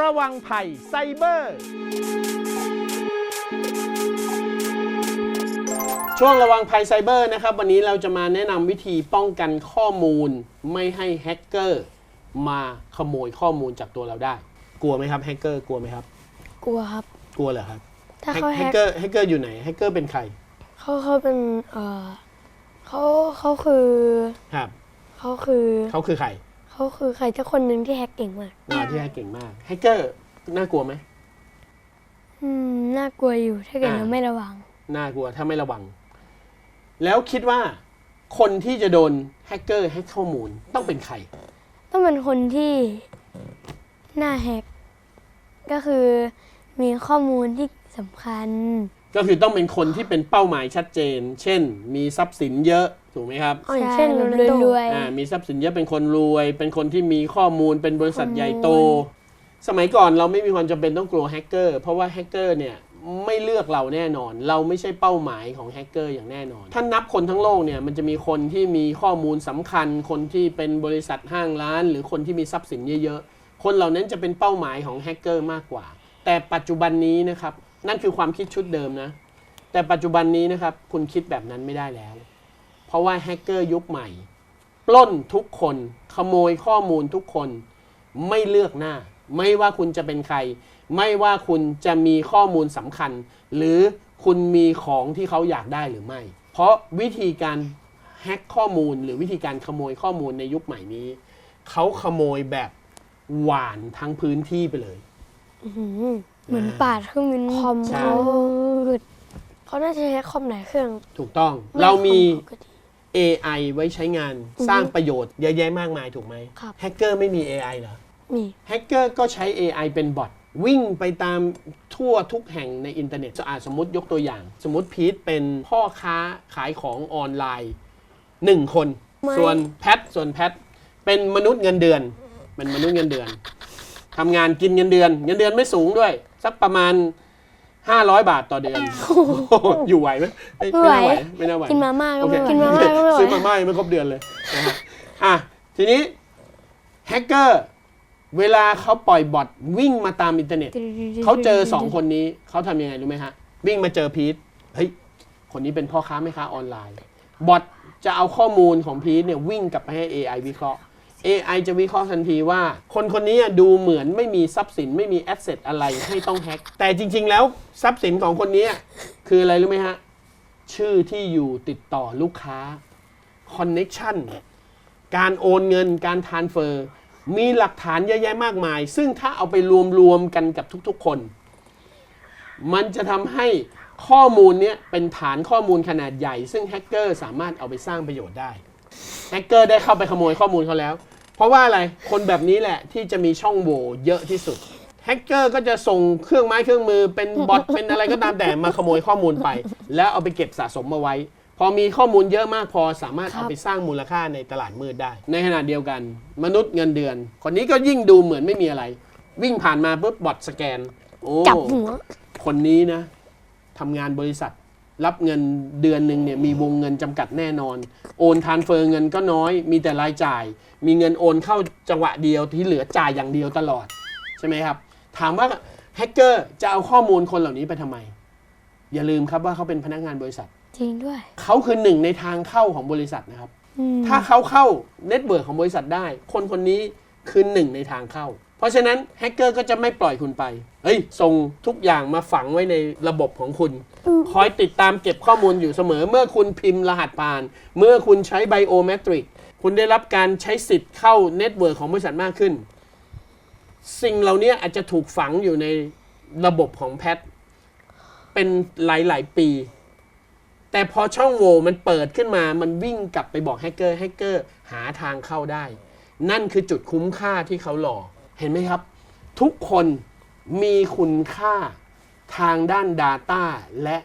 ระวังภัยไซเบอร์ ช่วงระวังภัยไซเบอร์นะครับ วันนี้เราจะมาแนะนำวิธีป้องกันข้อมูล ไม่ให้แฮกเกอร์มาขโมยข้อมูลจากตัวเราได้ กลัวไหมครับแฮกเกอร์กลัวไหมครับ กลัวครับ กลัวเหรอครับถ้าเขาแฮแฮกกเกอร์แฮกเกอร์อยู่ไหนแฮกเกอร์เป็นใครเขาเขาเป็นเออเขาเขาคือครับเขาคือเขาคือใคร เขาคือใครสักคนหนึ่งที่แฮกเก่งมากมาที่แฮกเก่งมากแฮกเกอร์น่ากลัวไหมอืมน่ากลัวอยู่ถ้าเกิดอ่าเราไม่ระวัง น่ากลัวถ้าไม่ระวัง แล้วคิดว่า คนที่จะโดนแฮกเกอร์แฮกข้อมูลต้องเป็นใคร ต้องเป็นคนที่หน้าแฮกก็คือมีข้อมูลที่สำคัญ ก็คือต้องเป็นคนที่เป็นเป้าหมายชัดเจน เช่น มีทรัพย์สินเยอะถูกไหมครับอ๋ออย่างเช่นโรนัลโดอ่ามีทรัพย์สินเยอะเป็นคนรวย เป็นคนที่มีข้อมูลเป็นบริษัทใหญ่โต สมัยก่อนเราไม่มีความจำเป็นต้องกลัวแฮกเกอร์เพราะว่าแฮกเกอร์เนี่ยไม่เลือกเราแน่นอน เราไม่ใช่เป้าหมายของแฮกเกอร์อย่างแน่นอน ถ้านับคนทั้งโลกเนี่ยมันจะมีคนที่มีข้อมูลสำคัญ คนที่เป็นบริษัทห้างร้าน หรือคนที่มีทรัพย์สินเยอะๆคนเหล่านั้นจะเป็นเป้าหมายของแฮกเกอร์มากกว่า แต่ปัจจุบันนี้นะครับ นั่นคือความคิดชุดเดิมนะ แต่ปัจจุบันนี้นะครับ คุณคิดแบบนั้นไม่ได้แล้ว เพราะว่าแฮกเกอร์ยุคใหม่ ปล้นทุกคน ขโมยข้อมูลทุกคน ไม่เลือกหน้า ไม่ว่าคุณจะเป็นใคร ไม่ว่าคุณจะมีข้อมูลสำคัญ หรือคุณมีของที่เขาอยากได้หรือไม่ เพราะวิธีการแฮกข้อมูลหรือวิธีการขโมยข้อมูลในยุคใหม่นี้ เขาขโมยแบบหวานทั้งพื้นที่ไปเลย เหมือนปาดเครื่องบินคอมใช่ เขาหลุดเขาน่าจะใช้คอมไหนเครื่องถูกต้องไเรามี คอปกติ AI ไว้ใช้งานสร้างประโยชน์เยอะแยะมากมายถูกไหมครับ แฮกเกอร์ไม่มี AI เหรอ มี แฮกเกอร์ก็ใช้ AI เป็นบอทวิ่งไปตามทั่วทุกแห่งในอินเทอร์เน็ตอาสมมติยกตัวอย่าง สมมติพีทเป็นพ่อค้าขายของออนไลน์หนึ่งคนส่วนแพทส่วนแพทเป็นมนุษย์เงินเดือนเป็นมนุษย์เงินเดือนทำงานกินเงินเดือน เงินเดือนไม่สูงด้วย สักประมาณ500บาทต่อเดือน อยู่ไหวไหมเอ้ยไม่น่าไหวไม่น่าไหวกินมาม่าก็โอเคไม่ไหวกินมาม่าก็ไม่ไหวซื้อมาม่ายังไม่ครบเดือนเลยนะฮะอะทีนี้แฮกเกอร์เวลาเขาปล่อยบอทวิ่งมาตามอินเทอร์เน็ตเขาเจอสองคนนี้เขาทำยังไงรู้ไหมฮะ วิ่งมาเจอพีทเฮ้ยคนนี้เป็นพ่อค้าแม่ค้าออนไลน์ บอทจะเอาข้อมูลของพีทเนี่ยวิ่งกลับไปให้ AI วิเคราะห์ AI จะวิเคราะห์ทันทีว่า คนคนนี้ดูเหมือนไม่มีทรัพย์สินไม่มีแอสเซทอะไรให้ต้องแฮ็กแต่จริง ๆ แล้วทรัพย์สินของคนนี้คืออะไรรู้ไหมฮะ ชื่อที่อยู่ติดต่อลูกค้าคอนเน็ชันการโอนเงินการทานเฟอร์มีหลักฐานเยอะแยะมากมาย ซึ่งถ้าเอาไปรวมๆกันกับทุกๆคน มันจะทำให้ข้อมูลเนี้ยเป็นฐานข้อมูลขนาดใหญ่ ซึ่งแฮกเกอร์สามารถเอาไปสร้างประโยชน์ได้แฮกเกอร์ได้เข้าไปขโมยข้อมูลเขาแล้ว เพราะว่าอะไรคนแบบนี้แหละที่จะมีช่องโหว่เยอะที่สุดแฮกเกอร์ก็จะส่งเครื่องไม้เครื่องมือเป็นบอทเป็นอะไรก็ตามแต่มาขโมยข้อมูลไป แล้วเอาไปเก็บสะสมมาไว้ พอมีข้อมูลเยอะมากพอสามารถครับเอาไปสร้างมูลค่าในตลาดมืดได้ ในขณะเดียวกัน มนุษย์เงินเดือน คนนี้ก็ยิ่งดูเหมือนไม่มีอะไร วิ่งผ่านมาปุ๊บบอทสแกน โอ้จับหัวคนนี้นะทำงานบริษัท รับเงินเดือนหนึ่งเนี่ยมีวงเงินจำกัดแน่นอน โอนทานเฟอร์เงินก็น้อย มีแต่รายจ่าย มีเงินโอนเข้าจังหวะเดียวที่เหลือจ่ายอย่างเดียวตลอดใช่ไหมครับ ถามว่าแฮกเกอร์จะเอาข้อมูลคนเหล่านี้ไปทำไม อย่าลืมครับว่าเขาเป็นพนักงานบริษัท จริงด้วย เขาคือหนึ่งในทางเข้าของบริษัทนะครับ อืม ถ้าเขาเข้าเน็ตเวิร์กของบริษัทได้ คนคนนี้คือหนึ่งในทางเข้าเพ ราะฉะนั้นแฮกเกอร์ก็จะไม่ปล่อยคุณไป เฮ้ย ส่งทุกอย่างมาฝังไว้ในระบบของคุณ คอยติดตามเก็บข้อมูลอยู่เสมอ เมื่อคุณพิมพ์รหัสผ่าน เมื่อคุณใช้ไบโอเมตริก คุณได้รับการใช้สิทธิ์เข้าเน็ตเวิร์กของบริษัทมากขึ้น สิ่งเหล่านี้อาจจะถูกฝังอยู่ในระบบของแพท เป็นหลาย ๆ ปี แต่พอช่องโหว่มันเปิดขึ้นมา มันวิ่งกลับไปบอกแฮกเกอร์ แฮกเกอร์หาทางเข้าได้ นั่นคือจุดคุ้มค่าที่เขาหลอก เห็นไหมครับ ทุกคนมีคุณค่าทางด้าน Data และ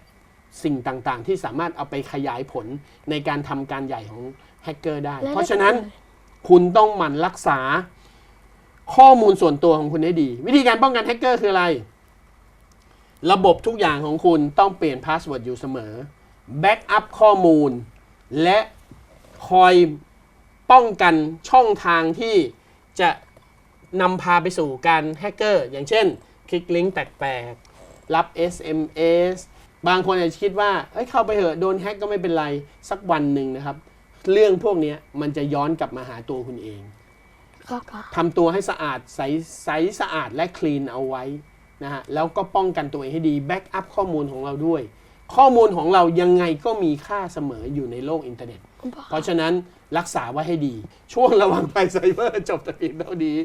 สิ่งต่างๆ ที่สามารถเอาไปขยายผลในการทำการใหญ่ของแฮกเกอร์ได้และเพราะฉะนั้นคุณต้องหมั่นรักษาข้อมูลส่วนตัวของคุณให้ดี วิธีการป้องกันแฮกเกอร์คืออะไร ระบบทุกอย่างของคุณต้องเปลี่ยนพาสเวิร์ดอยู่เสมอแบ็กอัพข้อมูล และคอยป้องกันช่องทางที่จะ นำพาไปสู่การแฮกเกอร์ อย่างเช่น คลิกลิงก์แปลกๆ รับ SMS บางคนอาจจะคิดว่าเอ้ยเข้าไปเถอะโดนแฮกก็ไม่เป็นไร สักวันหนึ่งนะครับ เรื่องพวกเนี้ยมันจะย้อนกลับมาหาตัวคุณเองก็ก็ทำตัวให้สะอาดใสใสสะอาดและคลีนเอาไว้นะฮะแล้วก็ป้องกันตัวเองให้ดีแบ็กอัพข้อมูลของเราด้วย ข้อมูลของเรายังไงก็มีค่าเสมออยู่ในโลกอินเทอร์เน็ต เพราะฉะนั้นรักษาไว้ให้ดี ช่วงระวังภัยไซเบอร์จบแต่เพียงเท่านี้